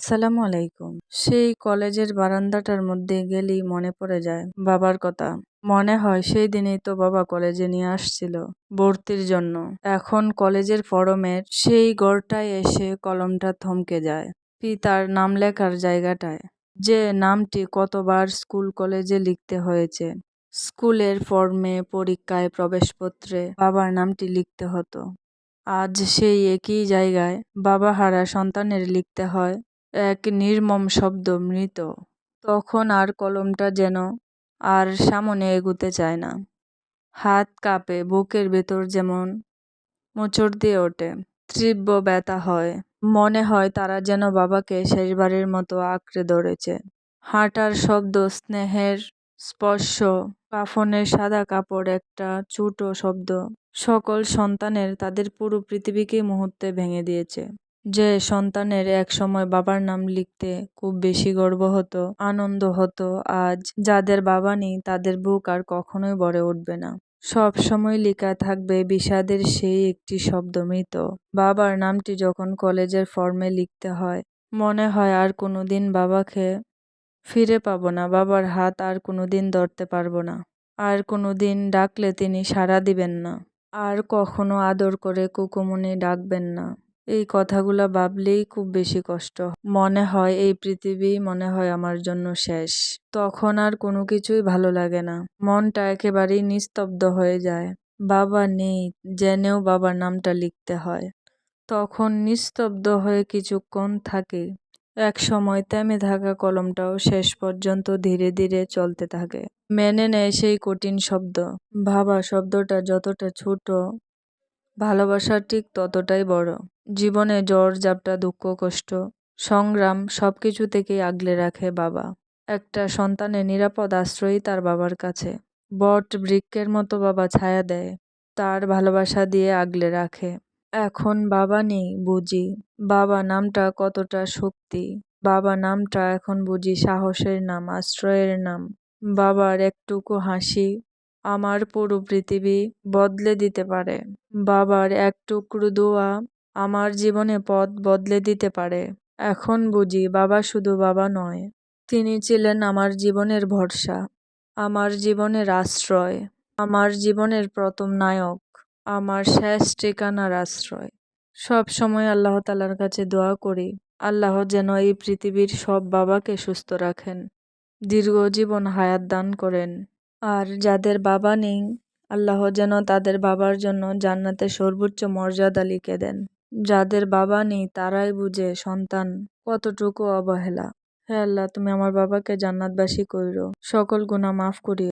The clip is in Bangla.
আসসালামু আলাইকুম। সেই কলেজের বারান্দাটার মধ্যে গেলেই মনে পড়ে যায় বাবার কথা। মনে হয় সেই দিনেই তো বাবা কলেজে নিয়ে আসছিল ভর্তির জন্য। এখন কলেজের ফরমের সেই গড়টায় এসে কলমটা থমকে যায় পিতার নাম লেখার জায়গাটায়। যে নামটি কতবার স্কুল কলেজে লিখতে হয়েছে। স্কুলের ফর্মে পরীক্ষায় প্রবেশপত্রে বাবার নামটি লিখতে হতো। আজ সেই একই জায়গায় বাবা হারা সন্তানের লিখতে হয় এক নির্মম শব্দ মৃত। তখন আর কলমটা যেন আর সামনে এগুতে চায় না। হাত কাঁপে, বুকের ভেতর যেমন মোচড় দিয়ে ওঠে, তীব্র ব্যথা হয়। মনে হয় তারা যেন বাবাকে শেষবারের মতো আঁকড়ে ধরেছে। হাঁটার শব্দ, স্নেহের স্পর্শ, কাফনের সাদা কাপড় একটা ছোটো শব্দ। সকল সন্তানের তাদের পুরো পৃথিবীকে মুহূর্তে ভেঙে দিয়েছে। যে সন্তানের এক সময় বাবার নাম লিখতে খুব বেশি গর্ব হতো, আনন্দ হতো, আজ যাদের বাবা নেই তাদের বুক আর কখনোই ভরে উঠবে না। সব সময় লেখা থাকবে বিষাদের সেই একটি শব্দ মৃত। বাবার নামটি যখন কলেজের ফর্মে লিখতে হয়, মনে হয় আর কোনো দিন বাবাকে ফিরে পাবো না, বাবার হাত আর কোনো দিন ধরতে পারব না। আর কোনো দিন ডাকলে তিনি সাড়া দিবেন না। আর কখনো আদর করে কুকুমনি ডাকবেন না। এই কথাগুলো ভাবলেই খুব বেশি কষ্ট। মনে হয় এই পৃথিবী মনে হয় আমার জন্য শেষ। তখন আর কোনো কিছুই ভালো লাগে না। মনটা একেবারেই নিস্তব্ধ হয়ে যায়। বাবা নেই, জেনেও বাবার নামটা লিখতে হয়। তখন নিস্তব্ধ হয়ে কিছুক্ষণ থাকে। এক সময় থেমে থাকা কলমটাও শেষ পর্যন্ত ধীরে ধীরে চলতে থাকে। মেনে নেয় সেই কঠিন শব্দ। ভাবা শব্দটা যতটা ছোট, ভালোবাসা ঠিক ততটাই বড়। জীবনে জ্বর জাপটা, দুঃখ, কষ্ট, সংগ্রাম সব কিছু থেকেই আগলে রাখে বাবা। একটা সন্তানের নিরাপদ আশ্রয়ই তার বাবার কাছে। বট বৃক্ষের মতো বাবা ছায়া দেয়, তার ভালোবাসা দিয়ে আগলে রাখে। এখন বাবা নেই বুঝি, বাবা নামটা কতটা শক্তি, বাবা নামটা এখন বুঝি সাহসের নাম, আশ্রয়ের নাম। বাবার একটুকু হাসি আমার পুরো পৃথিবী বদলে দিতে পারে। বাবার এক টুকরো দোয়া আমার জীবনে পথ বদলে দিতে পারে। এখন বুঝি বাবা শুধু বাবা নয়, তিনি ছিলেন আমার জীবনের ভরসা, আমার জীবনের আশ্রয়, আমার জীবনের প্রথম নায়ক, আমার শেষ ঠিকানার আশ্রয়। সব সময় আল্লাহ তালার কাছে দোয়া করি, আল্লাহ যেন এই পৃথিবীর সব বাবাকে সুস্থ রাখেন, দীর্ঘ জীবন হায়াত দান করেন। আর যাদের বাবা নেই, আল্লাহ যেন তাদের বাবার জন্য জান্নাতে সর্বোচ্চ মর্যাদা লিখে দেন। যাদের বাবা নেই তারাই বুঝে সন্তান কতটুকু অবহেলা। হে আল্লাহ, তুমি আমার বাবাকে জান্নাতবাসী কইরো। সকল গুণা মাফ করিও।